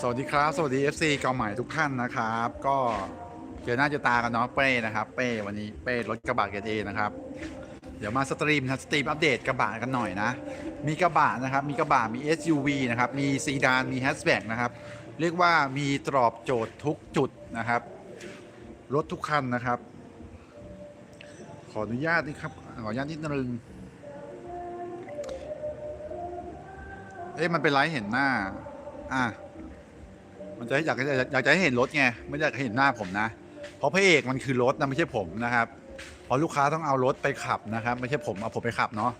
สวัสดีครับ สวัสดี FC เกาใหม่ทุกท่านนะครับ ก็เจอหน้าเจอตากันเนาะเป้นะครับ เป้วันนี้เป้รถกระบะเกรดเอนะครับ เดี๋ยวมาสตรีมนะสตรีมอัปเดตกระบะกันหน่อยนะ มีกระบะนะครับ มีกระบะมี SUV นะครับ มีซีดาน มีแฮชแบ็กนะครับ เรียกว่ามีตรอบโจทย์ทุกจุดนะครับ รถทุกคันนะครับ ขออนุญาตนี่ครับ ขออนุญาตนิดนึง อ๊ะมันเป็นไรเห็นหน้า อะมันจะอยากจะอยากจะให้เห็นรถไงไม่อยากให้เห็นหน้าผมนะ เพราะพระเอกมันคือรถนะไม่ใช่ผมนะครับ เพราะลูกค้าต้องเอารถไปขับนะครับ ไม่ใช่ผมเอาผมไปขับเนาะ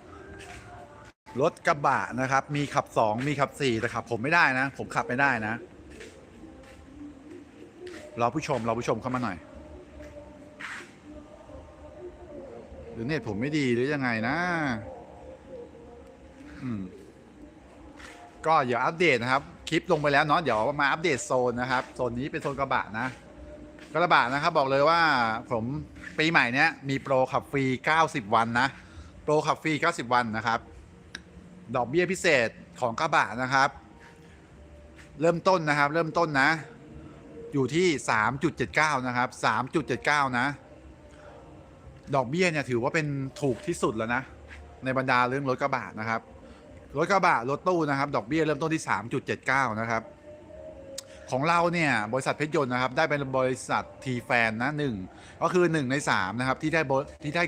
รถกระบะนะครับ มีขับสองมีขับสี่แต่ขับผมไม่ได้นะ ผมขับไม่ได้นะรอผู้ชมรอผู้ชมเข้ามาหน่อยหรือเน็ตผมไม่ดีหรือยังไงนะ อืม ก็เดี๋ยวอัปเดตนะครับคลิปลงไปแล้วเนาะเดี๋ยวมาอัปเดตโซนนะครับโซนนี้เป็นโซนกระบะนะกระบะนะครับบอกเลยว่าผมปีใหม่เนี้ยมีโปรขับฟรี 90 วันนะโปรขับฟรี 90 วันนะครับ ดอกเบี้ยพิเศษของกระบะนะครับ เริ่มต้นนะครับ เริ่มต้นนะ อยู่ที่ 3.79 นะครับ 3.79 นะ ดอกเบี้ยเนี่ยถือว่าเป็นถูกที่สุดแล้วนะ ในบรรดาเรื่องรถกระบะนะครับ รถกระบะรถตู้นะครับ ดอกเบี้ยเริ่มต้นที่ 3.79 นะครับ ของเราเนี่ย บริษัทเพชรยนต์นะครับ ได้เป็นบริษัททีแฟนนะหนึ่งก็คือ 1 ใน 3 นะครับ ที่ได้บที่ได้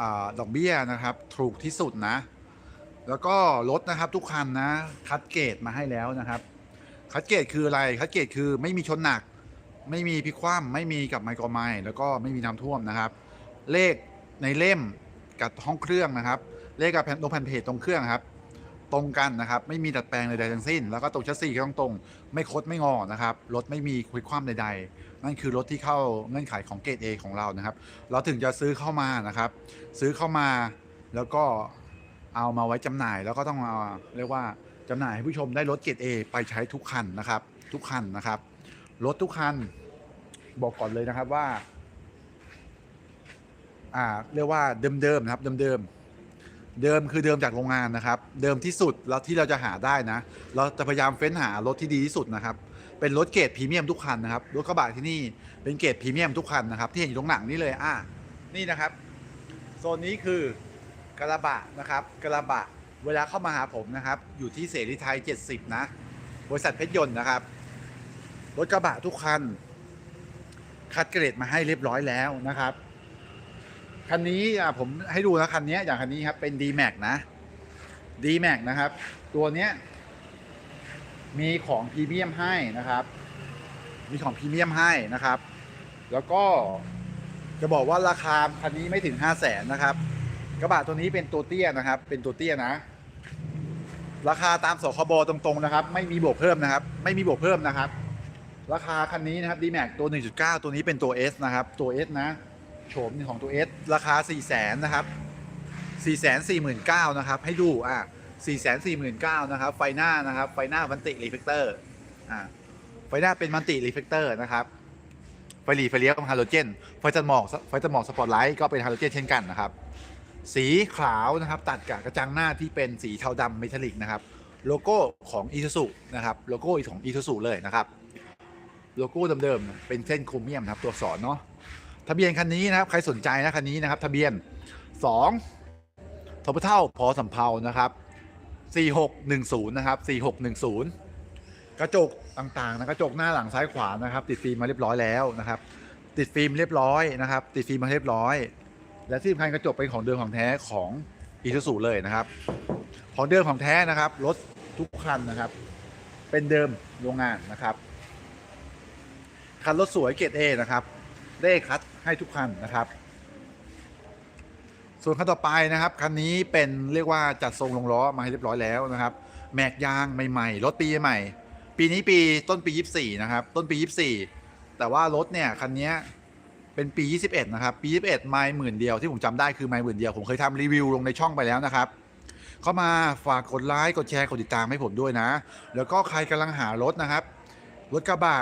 อดอกเบี้ยนะครับ ถูกที่สุดนะ แล้วก็รถนะครับทุกคันนะ คัดเกรดมาให้แล้วนะครับ คัดเกรดคืออะไร คัดเกรดคือไม่มีชนหนัก ไม่มีพิคว่ำไม่มีกับไมโครไมล์แล้วก็ไม่มีน้ำท่วมนะครับ เลขในเล่มกับห้องเครื่องนะครับ เลขกับแผ่นตรงแผ่นเพจตรงเครื่องครับ ตรงกันนะครับ ไม่มีดัดแปลงใดๆทั้งสิ้น แล้วก็ตรงชัสซีก็ต้องตรง ไม่คดไม่งอนะครับรถไม่มีคุยความใด ๆ นั่นคือรถที่เข้าเงื่อนไขของเกรด A ของเรานะครับ เราถึงจะซื้อเข้ามานะครับ ซื้อเข้ามาแล้วก็เอามาไว้จำหน่ายแล้วก็ต้องเอาเรียกว่าจำหน่ายให้ผู้ชมได้รถเกรด A ไปใช้ทุกคันนะครับ ทุกคันนะครับรถทุกคันบอกก่อนเลยนะครับว่า อ่า เรียกว่าเดิมๆนะครับเดิมๆ เดิมคือเดิมจากโรงงานนะครับ เดิมที่สุดแล้วที่เราจะหาได้นะ เราจะพยายามเฟ้นหารถที่ดีที่สุดนะครับ เป็นรถเกรดพรีเมียมทุกคันนะครับรถกระบะที่นี่เป็นเกรดพรีเมียมทุกคันนะครับ ที่เห็นอยู่ตรงหนังนี่เลยอ่านี่นะครับโซนนี้คือกระบะนะครับกระบะเวลาเข้ามาหาผมนะครับ อยู่ที่เสรีไทย 70 นะ บริษัทเพชรยนต์นะครับรถกระบะทุกคันคัดเกรดมาให้เรียบร้อยแล้วนะครับ คันนี้อะผมให้ดูนะคันนี้อย่างคันนี้ครับเป็น d m a x นะ d m a x นะครับ ตัวเนี้ย มีของพรีเมียมให้นะครับ มีของพรีเมียมให้นะครับ แล้วก็จะบอกว่าราคาคันนี้ไม่ถึง5 0 0แสนนะครับ กระบะตัวนี้เป็นตัวเตี้ยนะครับ เป็นตัวเตี้ยนะ ราคาตามสคบตรงๆนะครับ ไม่มีบวกเพิ่มนะครับ ไม่มีบวกเพิ่มนะครับ ราคาคันนี้นะครับ d m a x ตัว 1.9 ตัวนี้เป็นตัว S นะครับ ตัว S นะ โฉมของตัว S ราคา 4 0 0แสนนะครับ4 4 9 0 0 0นะครับ ให้ดูอะ4 4 9 0 0 0นะครับ ไฟหน้านะครับ ไฟหน้ามันติรีเฟกเตอร์อ่าไฟหน้าเป็นมันติรีเฟกเตอร์นะครับ ไฟหลีไฟเลี้ยวกับฮาโลเจน ไฟตัดหมอกไฟตัดหมอกสปอตไลท์ก็เป็นฮาโลเจนเช่นกันนะครับ สีขาวนะครับ ตัดกับกระจังหน้าที่เป็นสีเทาดำเมทัลลิกนะครับ โลโก้ของอี u z u นะครับ โลโก้ของอี u z u เลยนะครับ โลโก้เดิมๆ เป็นเส้นโครเมียมนะครับ ตัวอักษรเนาะ ทะเบียนคันนี้นะครับ ใครสนใจนะคันนี้นะครับ ทะเบียน2ทบเท่าพอสำเภานะครับ4610นะครับ4610กระจกต่างๆนะกระจกหน้าหลังซ้ายขวานะครับ ติดฟิล์มมาเรียบร้อยแล้วนะครับ ติดฟิล์มเรียบร้อยนะครับ ติดฟิล์มมาเรียบร้อย และที่สำคัญกระจกเป็นของเดิมของแท้ของอีซูซูเลยนะครับ ของเดิมของแท้นะครับรถทุกคันนะครับ เป็นเดิมโรงงานนะครับ คันรถสวยเกรดเอนะครับ ได้คัดให้ทุกคันนะครับ ส่วนคันต่อไปนะครับคันนี้เป็นเรียกว่าจัดทรงลงล้อมาให้เรียบร้อยแล้วนะครับ แมกยางใหม่ๆรถปีใหม่ ปีนี้ปีต้นปี 24 นะครับ ต้นปี 24 แต่ว่ารถเนี่ยคันนี้เป็นปี 21 นะครับ ปี 21 ไมล์หมื่นเดียวที่ผมจำได้คือไมล์หมื่นเดียว ผมเคยทำรีวิวลงในช่องไปแล้วนะครับ เข้ามาฝากกดไลค์กดแชร์กดติดตามให้ผมด้วยนะ แล้วก็ใครกำลังหารถนะครับ รถกระบะ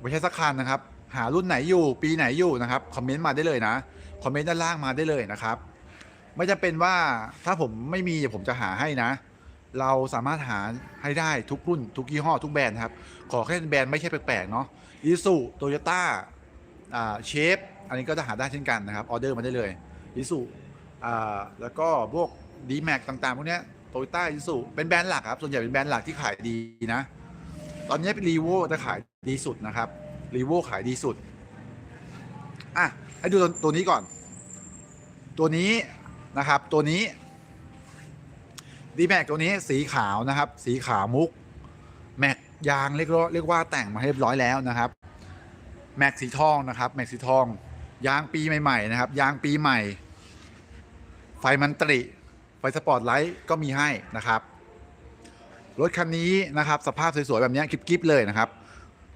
ไม่ใช่สักคันนะครับ หารุ่นไหนอยู่ ปีไหนอยู่นะครับคอมเมนต์มาได้เลยนะคอมเมนต์ด้านล่างมาได้เลยนะครับ ไม่จำเป็นว่าถ้าผมไม่มีผมจะหาให้นะ เราสามารถหาให้ได้ทุกรุ่น ทุกยี่ห้อทุกแบรนด์ครับ ขอแค่แบรนด์ไม่ใช่แปลกๆเนาะอีซูโตโยต้าเชฟอันนี้ก็จะหาได้เช่นกันนะครับออเดอร์มาได้เลยอีซูแล้วก็พวกดีแม็กต่างๆพวกเนี้ยโตโยต้าอีซูเป็นแบรนด์หลักครับส่วนใหญ่เป็นแบรนด์หลักที่ขายดีนะ ตอนนี้เป็นรีโวจะขายดีสุดนะครับ รีโวขายดีสุด อะ ให้ดูตัวนี้ก่อน ตัวนี้นะครับ ตัวนี้ดีแม็กตัวนี้สีขาวนะครับ สีขาวมุก แม็กยางเรียกว่าเรียกว่าแต่งมาให้เรียบร้อยแล้วนะครับแม็กสีทองนะครับแม็กสีทอง ยางปีใหม่ๆนะครับ ยางปีใหม่ ไฟมันตริไฟสปอร์ตไลท์ก็มีให้นะครับรถคันนี้นะครับ สภาพสวยๆแบบนี้กริบๆเลยนะครับ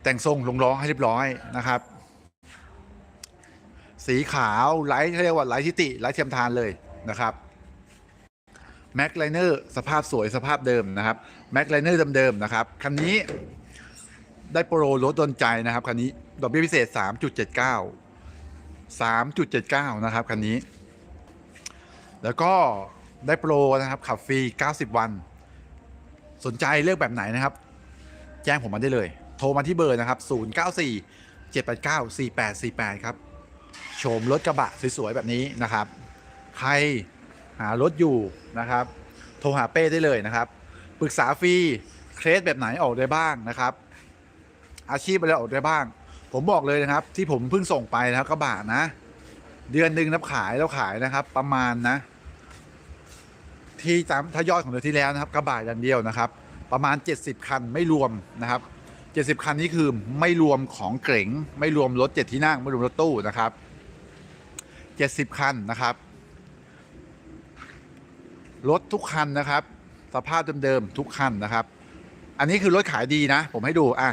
แต่งทรงลงล้อให้เรียบร้อยนะครับ สีขาวไลท์เรียกว่าไลท์ทิติไลท์เทียมทานเลยนะครับแม็กไลเนอร์สภาพสวยสภาพเดิมนะครับแม็กไลเนอร์เดิมๆนะครับคันนี้ได้โปรลดดนใจนะครับคันนี้ดอกเบี้ยพิเศษ 3.79 3.79 นะครับคันนี้ แล้วก็ได้โปรนะครับขับฟรี 90 วัน สนใจเลือกแบบไหนนะครับ แจ้งผมมาได้เลย ทรมาที่เบอร์นะครับ 094 789 4848 ครับ โฉมรถกระบะสวยๆ แบบนี้นะครับ ใครหารถอยู่นะครับ โทรหาเป้ได้เลยนะครับ ปรึกษาฟรี เคสแบบไหนออกได้บ้างนะครับ อาชีพอะไรออกได้บ้าง ผมบอกเลยนะครับ ที่ผมเพิ่งส่งไปนะครับกระบะนะ เดือนหนึ่งนับขายแล้วขายนะครับ ประมาณนะที่ตามถ้ายอดของเดือนที่แล้วนะครับกระบะอย่างเดียวนะครับ ประมาณ 70 คันไม่รวมนะครับ 70 คันนี้คือไม่รวมของเก๋งไม่รวมรถเจ็ดที่นั่งไม่รวมรถตู้นะครับ 70 คันนะครับรถทุกคันนะครับ สภาพเดิมๆทุกคันนะครับ อันนี้คือรถขายดีนะ ผมให้ดูอะ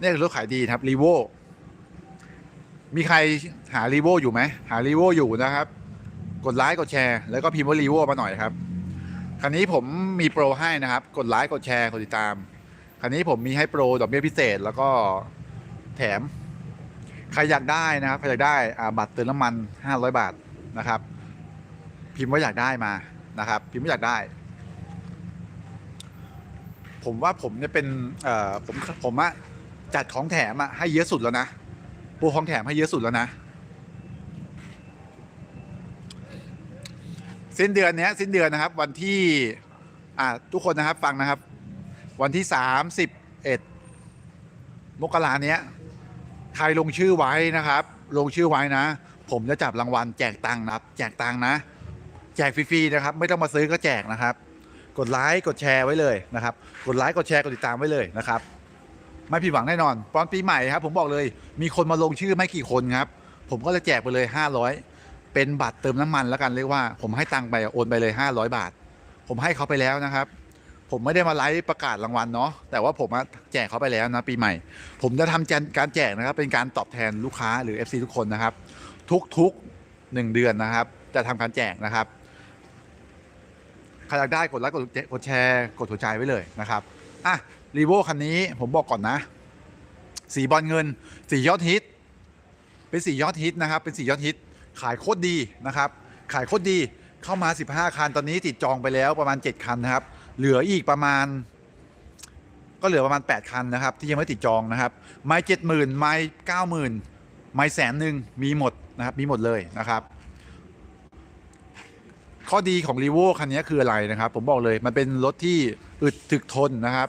นี่คือรถขายดีครับรีโวมีใครหารีโวอยู่ไหมหารีโวอยู่นะครับ กดไลค์กดแชร์แล้วก็พิมพ์ว่ารีโวมาหน่อยครับคันนี้ผมมีโปรให้นะครับ กดไลค์กดแชร์กดติดตาม คันนี้ผมมีให้โปรดอกเบี้ยพิเศษแล้วก็แถม ใครอยากได้นะครับใครอยากได้บัตรเติมน้ำมัน500 บาทนะครับ พิมพ์ว่าอยากได้มานะครับ พิมพ์ว่าอยากได้ ผมว่าผมเนี่ยเป็นผมผมอะจัดของแถมอะให้เยอะสุดแล้วนะโปรของแถมให้เยอะสุดแล้วนะสิ้นเดือนเนี้ยสิ้นเดือนนะครับ วันที่ อ่าทุกคนนะครับฟังนะครับ วันที่สามสิบเอ็ดมกราเนี้ย ใครลงชื่อไว้นะครับ ลงชื่อไว้นะ ผมจะจับรางวัลแจกตังค์นะครับ แจกตังค์นะ แจกฟรีๆนะครับ ไม่ต้องมาซื้อก็แจกนะครับ กดไลค์ กดแชร์ไว้เลยนะครับ กดไลค์ กดแชร์ กดติดตามไว้เลยนะครับ ไม่ผิดหวังแน่นอน ตอนปีใหม่ครับ ผมบอกเลย มีคนมาลงชื่อไม่กี่คนครับ ผมก็จะแจกไปเลย 500 เป็นบัตรเติมน้ำมันแล้วกันเรียกว่า ผมให้ตังค์ไปโอนไปเลย 500 บาท ผมให้เขาไปแล้วนะครับ ผมไม่ได้มาไลฟ์ประกาศรางวัลเนาะแต่ว่าผมแจกเขาไปแล้วนะปีใหม่ ผมจะทำการแจกนะครับ เป็นการตอบแทนลูกค้าหรือ FC ทุกคนนะครับ ทุกๆหนึ่งเดือนนะครับ จะทำการแจกนะครับใครอยากได้กดไลค์กดกดแชร์กดหัวใจไว้เลยนะครับอะรีโวคันนี้ผมบอกก่อนนะ สีบอลเงิน สียอดฮิต เป็นสียอดฮิตนะครับ เป็นสียอดฮิต ขายโคตรดีนะครับ ขายโคตรดีเข้ามา 15 คัน ตอนนี้ติดจองไปแล้วประมาณ 7 คันนะครับ เหลืออีกประมาณ ก็เหลือประมาณ 8 คันนะครับ ที่ยังไม่ติดจองนะครับ ไม้เจ็ดหมื่นไม้เก้าหมื่นไม้แสนหนึ่งมีหมดนะครับ มีหมดเลยนะครับ ข้อดีของรีโวคันนี้คืออะไรนะครับ ผมบอกเลยมันเป็นรถที่อึดถึกทนนะครับ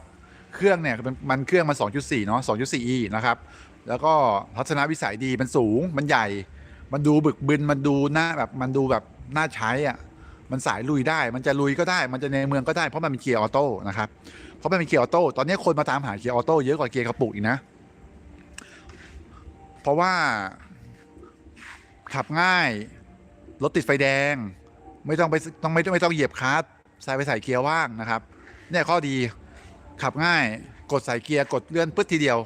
เครื่องเนี่ยมันเครื่องมัน 2.4 เนาะ 2.4e นะครับ แล้วก็ทัศนวิสัยดีมันสูงมันใหญ่ มันดูบึกบึนมันดูหน้าแบบมันดูแบบน่าใช้อะ มันสายลุยได้ มันจะลุยก็ได้ มันจะในเมืองก็ได้ เพราะมันเป็นเกียร์ออโต้นะครับ เพราะมันเป็นเกียร์ออโต้ ตอนนี้คนมาตามหาเกียร์ออโต้เยอะกว่าเกียร์กระปุกอีกนะ เพราะว่าขับง่าย รถติดไฟแดง ไม่ต้องไปต้องไม่ไม่ต้องเหยียบคลัตช์ใส่ไปใส่เกียร์ว่างนะครับ เนี่ยข้อดีขับง่าย กดใส่เกียร์กดเลื่อนปึ๊ดทีเดียว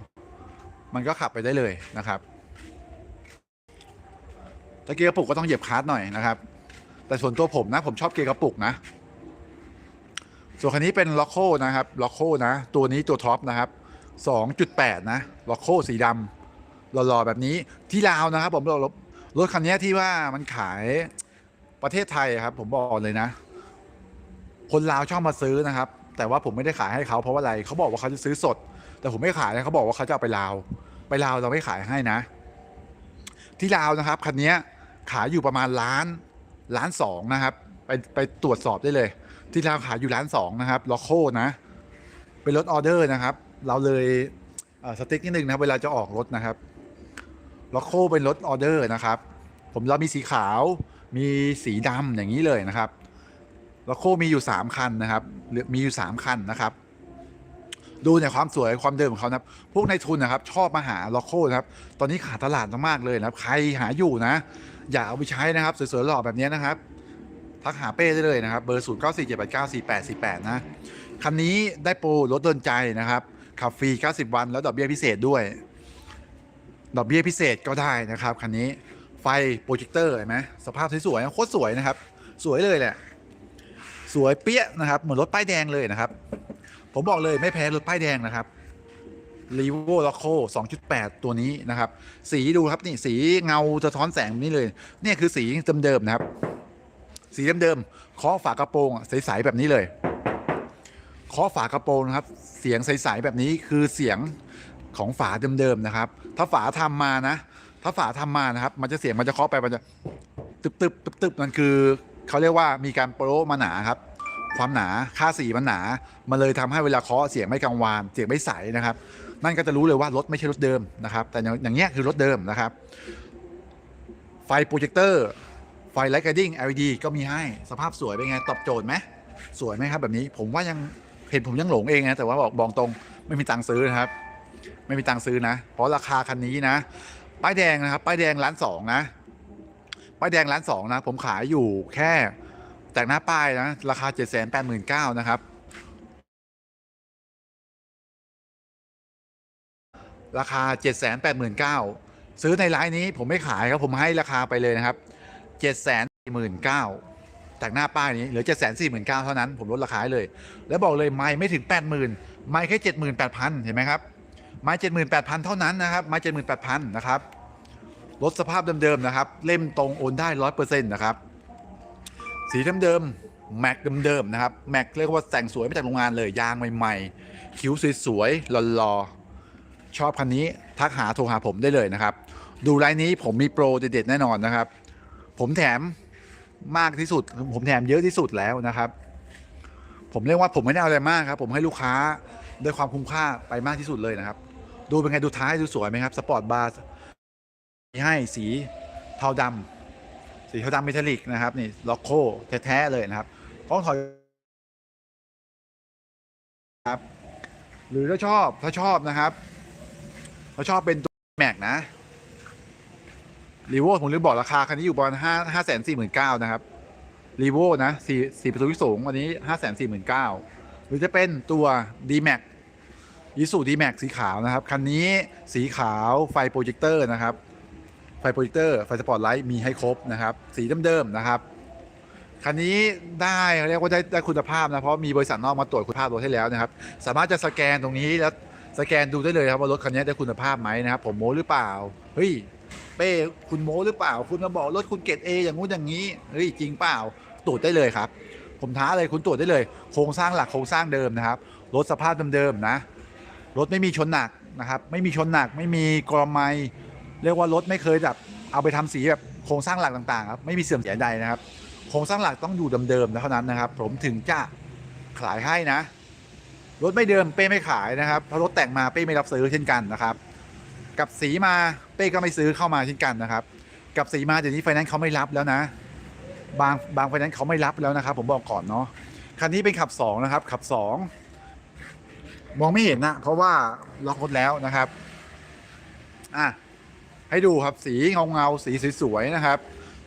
มันก็ขับไปได้เลยนะครับแต่เกียร์กระปุกก็ต้องเหยียบคลัตช์หน่อยนะครับ แต่ส่วนตัวผมนะ ผมชอบเกียร์กระปุกนะ ส่วนคันนี้เป็นล็อกโคนะครับล็อกโคนะ ตัวนี้ตัวท็อปนะครับ 2.8 นะล็อกโคสีดำหล่อๆแบบนี้ที่ลาวนะครับ ผมรถรถคันนี้ที่ว่ามันขายประเทศไทยครับ ผมบอกเลยนะ คนลาวชอบมาซื้อนะครับ แต่ว่าผมไม่ได้ขายให้เขาเพราะว่าอะไรเขาบอกว่าเขาจะซื้อสด แต่ผมไม่ขายนะเขาบอกว่าเขาจะเอาไปลาว ไปลาวเราไม่ขายให้นะ ที่ลาวนะครับคันนี้ขายอยู่ประมาณล้าน ล้านสองนะครับ ไปไปตรวจสอบได้เลย ที่ลาขายอยู่ล้านสองนะครับล็อกโคนะ เป็นรถออเดอร์นะครับ เราเลยเอ่อสติ๊กนิดนึงนะครับเวลาจะออกรถนะครับล็อกโคเป็นรถออเดอร์นะครับ ผมเรามีสีขาว มีสีดำอย่างนี้เลยนะครับล็อกโคมีอยู่ 3 คันนะครับมีอยู่ 3 คันนะครับ ดูในความสวยความเดิมของเขานะครับพวกในทุนนะครับ ชอบมาหาล็อกโคนะครับ ตอนนี้ขาดตลาดมากๆเลยนะครับ ใครหาอยู่นะ อย่าเอาไปใช้นะครับ สวยๆหล่อแบบนี้นะครับทักหาเป้ได้เลยนะครับ เบอร์ 0 9 4 7 8 9 4 8 4 8 นะ คันนี้ได้โปรลดโดนใจนะครับ ขับฟรี 90 วันแล้วดอกเบี้ยพิเศษด้วย ดอกเบี้ยพิเศษก็ได้นะครับ คันนี้ไฟโปรเจคเตอร์เห็นไหมสภาพสวยๆโคตรสวยนะครับ สวยเลยแหละ สวยเปี้ยนะครับ เหมือนรถป้ายแดงเลยนะครับ ผมบอกเลยไม่แพ้รถป้ายแดงนะครับ r e v o l o c o 2.8 ตัวนี้นะครับ สีดูครับนี่สีเงาสะท้อนแสงแบบนี้เลยเนี่ยคือสีเดิมๆนะครับ สีเดิมๆเคาะฝากระโปรงอะใสๆแบบนี้เลยเคาะฝากระโปรงนะครับ เสียงใสๆแบบนี้คือเสียงของฝาเดิมๆนะครับ ถ้าฝาทำมานะ ถ้าฝาทำมานะครับ มันจะเสียงมันจะเคาะไปมันจะตึบตึบตึบตึบมันคือเขาเรียกว่ามีการโปรมาหนาครับ ความหนาค่าสีมันหนา มันเลยทำให้เวลาเคาะเสียงไม่กังวาน เสียงไม่ใสนะครับ นั่นก็จะรู้เลยว่ารถไม่ใช่รถเดิมนะครับ แต่อย่างอย่างเงี้ยคือรถเดิมนะครับ ไฟโปรเจคเตอร์ไฟไลท์ไกดิ้ง LED ก็มีให้สภาพสวยเป็นไง ตอบโจทย์ไหมสวยไหมครับแบบนี้ผมว่ายังเห็นผมยังหลงเองนะแต่ว่าบอกบอกตรงไม่มีตังค์ซื้อนะครับ ไม่มีตังค์ซื้อนะ เพราะราคาคันนี้นะ ป้ายแดงนะครับ ป้ายแดงล้านสองนะ ป้ายแดงล้านสองนะ ผมขายอยู่แค่แต่งหน้าป้ายนะ ราคา 7 8 9 0 0 0นะครับ ราคา 7 8 9 0 0 0ซื้อในไลน์นี้ผมไม่ขายครับผมให้ราคาไปเลยนะครับ 7 4 9 0 0 0แต่งหน้าป้ายนี้เหลือ 7 4 9 0 0 0เท่านั้นผมลดราคาเลย แล้วบอกเลยไม่ไม่ถึง 80,000 ไม่แค่ 78,000 เห็นไหมครับ ไม้78,000 เท่านั้นนะครับ ไม้78,000 นะครับรถสภาพเดิมๆนะครับ เล่มตรงโอนได้ 100%นะครับ สีเดิมๆแม็กเดิมๆนะครับ แม็กเรียกว่าแต่งสวยมาจากโรงงานเลย ยางใหม่ๆ คิ้วสวยๆหล่อๆ ชอบคันนี้ทักหาโทรหาผมได้เลยนะครับ ดูไลน์นี้ผมมีโปรเด็ดๆแน่นอนนะครับ ผมแถมมากที่สุด ผมแถมเยอะที่สุดแล้วนะครับ ผมเรียกว่าผมไม่ได้เอาอะไรมากครับ ผมให้ลูกค้าด้วยความคุ้มค่าไปมากที่สุดเลยนะครับ ดูเป็นไงดูท้ายดูสวยไหมครับสปอร์ตบาร์ให้สีเทาดำสีเทาดำเมทัลลิกนะครับนี่ล็อกโคแท้ๆเลยนะครับกล้องถอยครับ หรือถ้าชอบถ้าชอบนะครับ ถ้าชอบเป็นตัวแม็กนะรีโวผมลืมบอกราคา คันนี้อยู่ประมาณห้าห้าแสนสี่หมื่นเก้านะครับรีโวนะสี่สี่ประตูที่สูงวันนี้ห้าแสนสี่หมื่นเก้าหรือจะเป็นตัว d m a x ยิสูดีแม็กสีขาวนะครับ คันนี้สีขาวไฟโปรเจคเตอร์นะครับ ไฟโปรเจคเตอร์ไฟสปอร์ตไลท์มีให้ครบนะครับ สีเดิมๆนะครับ คันนี้ได้เขาเรียกว่าได้ได้คุณภาพนะ เพราะมีบริษัทนอกมาตรวจคุณภาพรถให้แล้วนะครับ สามารถจะสแกนตรงนี้แล้ว สแกนดูได้เลยครับว่ารถคันนี้ได้คุณภาพไหมนะครับผมโม้หรือเปล่าเฮ้ยเป้คุณโม้หรือเปล่า คุณมาบอกรถคุณเกรดเออย่างงู้นอย่างนี้เฮ้ยจริงเปล่าตรวจได้เลยครับ ผมท้าเลยคุณตรวจได้เลย โครงสร้างหลักโครงสร้างเดิมนะครับรถสภาพเดิมๆนะรถไม่มีชนหนักนะครับ ไม่มีชนหนัก ไม่มีกรอมไมเรียกว่ารถไม่เคยแบบเอาไปทำสีแบบโครงสร้างหลักต่างๆครับไม่มีเสื่อมเสียใดนะครับ โครงสร้างหลักต้องอยู่เดิมๆเท่านั้นนะครับ ผมถึงจะขายให้นะ รถไม่เดิมเป้ไม่ขายนะครับถ้ารถแต่งมาเป้ไม่รับซื้อเช่นกันนะครับ กับสีมาเป้ก็ไม่ซื้อเข้ามาเช่นกันนะครับ กับสีมาเดี๋ยวนี้ไฟแนนซ์เขาไม่รับแล้วนะ บางบางไฟแนนซ์เขาไม่รับแล้วนะครับ ผมบอกก่อนเนาะคันนี้เป็นขับสองนะครับขับสองมองไม่เห็นนะเพราะว่าล็อกรถแล้วนะครับอะให้ดูครับสีเงาเงาสีสวยๆนะครับ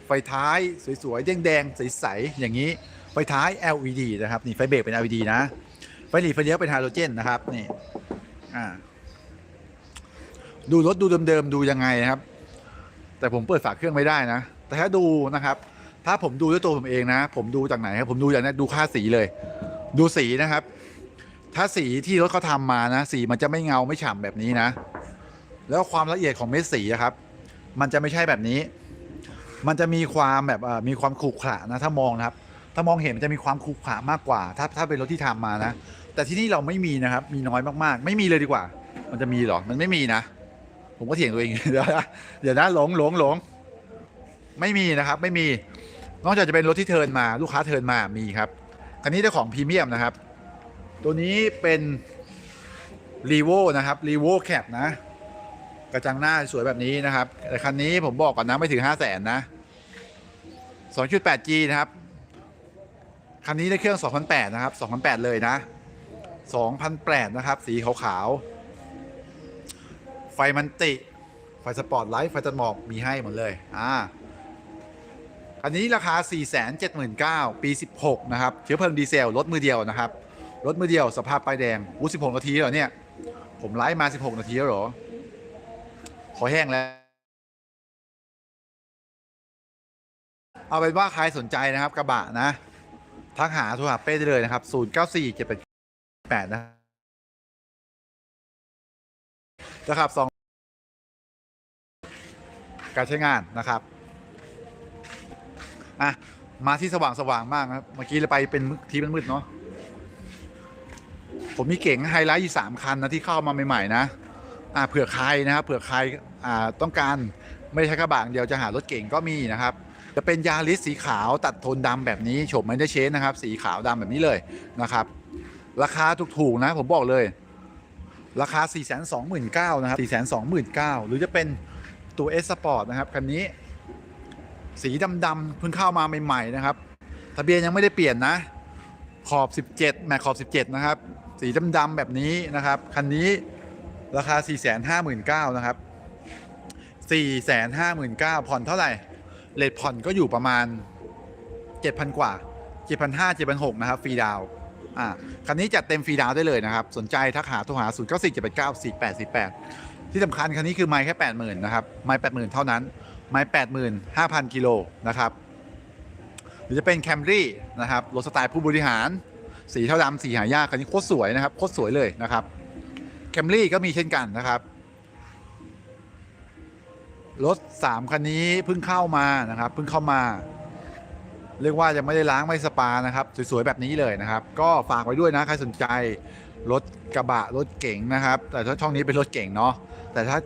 ไฟท้ายสวยๆแดงๆใสๆอย่างนี้ไฟท้าย LED นะครับนี่ไฟเบรกเป็น LED นะ ไฟหลีไฟเลี้ยวเป็นไฮโดรเจนนะครับนี่อ่าดูรถดูเดิมๆดูยังไงนะครับ แต่ผมเปิดฝาเครื่องไม่ได้นะ แต่ถ้าดูนะครับ ถ้าผมดูด้วยตัวผมเองนะ ผมดูจากไหนครับผมดูจากนี้ดูค่าสีเลย ดูสีนะครับ ถ้าสีที่รถเขาทำมานะ สีมันจะไม่เงาไม่ฉ่ำแบบนี้นะ แล้วความละเอียดของเม็ดสีครับ มันจะไม่ใช่แบบนี้ มันจะมีความแบบมีความขรุขระนะถ้ามองนะครับ ถ้ามองเห็นมันจะมีความขรุขระมากกว่า ถ้าถ้าเป็นรถที่ทำมานะ แต่ที่นี่เราไม่มีนะครับ มีน้อยมากๆ ไม่มีเลยดีกว่า มันจะมีหรอ มันไม่มีนะ ผมก็เถียงตัวเองเดี๋ยวนะเดี๋ยวนะหลงหลงหลงไม่มีนะครับ ไม่มี นอกจากจะเป็นรถที่เทินมาลูกค้าเทินมามีครับคันนี้เจ้าของพรีเมียมนะครับ ตัวนี้เป็นรีโวนะครับรีโวแคปนะ กระจังหน้าสวยแบบนี้นะครับ แต่คันนี้ผมบอกก่อนนะไม่ถึง5 0 0แสนนะ 2.8G นะครับ คันนี้ได้เครื่อง 2008 นะครับ 2008 เลยนะ 2008 นะครับ สีขาวๆ ไฟมันติ ไฟสปอร์ตไลท์ ไฟตัดหมอก มีให้หมดเลย อ่า คันนี้ราคา 479,000 ปี 16 นะครับ เชื้อเพลิงดีเซล รถมือเดียวนะครับ รถมือเดียว สภาพป้ายแดงอู้16 นาทีเหรอเนี่ย ผมไลฟ์มา 16 นาทีแล้วเหรอ ขอแห้งแล้วเอาเป็นว่าใครสนใจนะครับกระบะนะ ทักหาโทรหาเป้ได้เลยนะครับ 0 9 4 7 8 8นะนะครับสองการใช้งานนะครับอะมาที่สว่างสว่างมากนะครับเมื่อกี้เราไปเป็นทีมันมืดเนาะผมมีเก่งไฮไลท์อยู่สามคันนะที่เข้ามาใหม่ๆนะอ่าเผื่อใครนะครับเผื่อใครอ่าต้องการไม่ใช้กระบะอย่างเดียวจะหารถเก่งก็มีนะครับ จะเป็นยาริสสีขาวตัดโทนดำแบบนี้โฉมไม่ได้เชนนะครับ สีขาวดำแบบนี้เลยนะครับ ราคาถูกๆนะผมบอกเลย ราคา 4 2 9 0 0 0นะครับ 4 2 9 0 0 0 หรือจะเป็นตัว S Sport นะครับคันนี้ สีดำๆเพิ่งเข้ามาใหม่ๆนะครับ ทะเบียนยังไม่ได้เปลี่ยนนะ ขอบ 17แม็กขอบ 17 นะครับ สีดำๆแบบนี้นะครับคันนี้ราคา 459,000นะครับ 459,000ผ่อนเท่าไหร่ เลทผ่อนก็อยู่ประมาณ 7,000 กว่า 7,500 7,600 นะครับฟรีดาวอ่าคันนี้จัดเต็มฟรีดาวได้เลยนะครับ สนใจทักหาโทรหา 0 9 4 7 8 9 4 8 4 8 ที่สำคัญคันนี้คือไมค์แค่ 80,000 นะครับ ไมค์80,000 เท่านั้น ไมค์85,000 กิโลนะครับ หรือจะเป็นแคมรี่นะครับรถสไตล์ผู้บริหาร สีเท่าดำสีหายากคันนี้โคตรสวยนะครับโคตรสวยเลยนะครับแคมรี่ก็มีเช่นกันนะครับ รถ3คันนี้เพิ่งเข้ามานะครับเพิ่งเข้ามา เรียกว่ายังไม่ได้ล้างไม่สปานะครับ สวยๆแบบนี้เลยนะครับ ก็ฝากไว้ด้วยนะใครสนใจรถกระบะรถเก๋งนะครับ แต่ถ้าช่องนี้เป็นรถเก๋งเนาะแต่ถ้า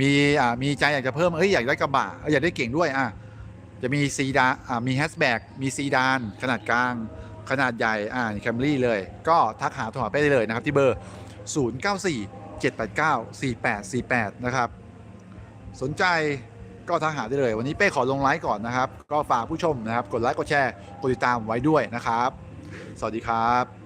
มีอ่ามีใจอยากจะเพิ่มเอ้ยอยากได้กระบะอยากได้เก่งด้วยอะจะมีซีดานอ่ามีแฮชแบ็กมีซีดาน ขนาดกลาง ขนาดใหญ่อ่าแคมรี่เลย ก็ทักหาโทรหาไปได้เลยนะครับที่เบอร์ 094 789 4848 นะครับ สนใจก็ทักหาได้เลย วันนี้เป้ขอลงไลฟ์ก่อนนะครับ ก็ฝากผู้ชมนะครับ กดไลค์กดแชร์กดติดตามไว้ด้วยนะครับ สวัสดีครับ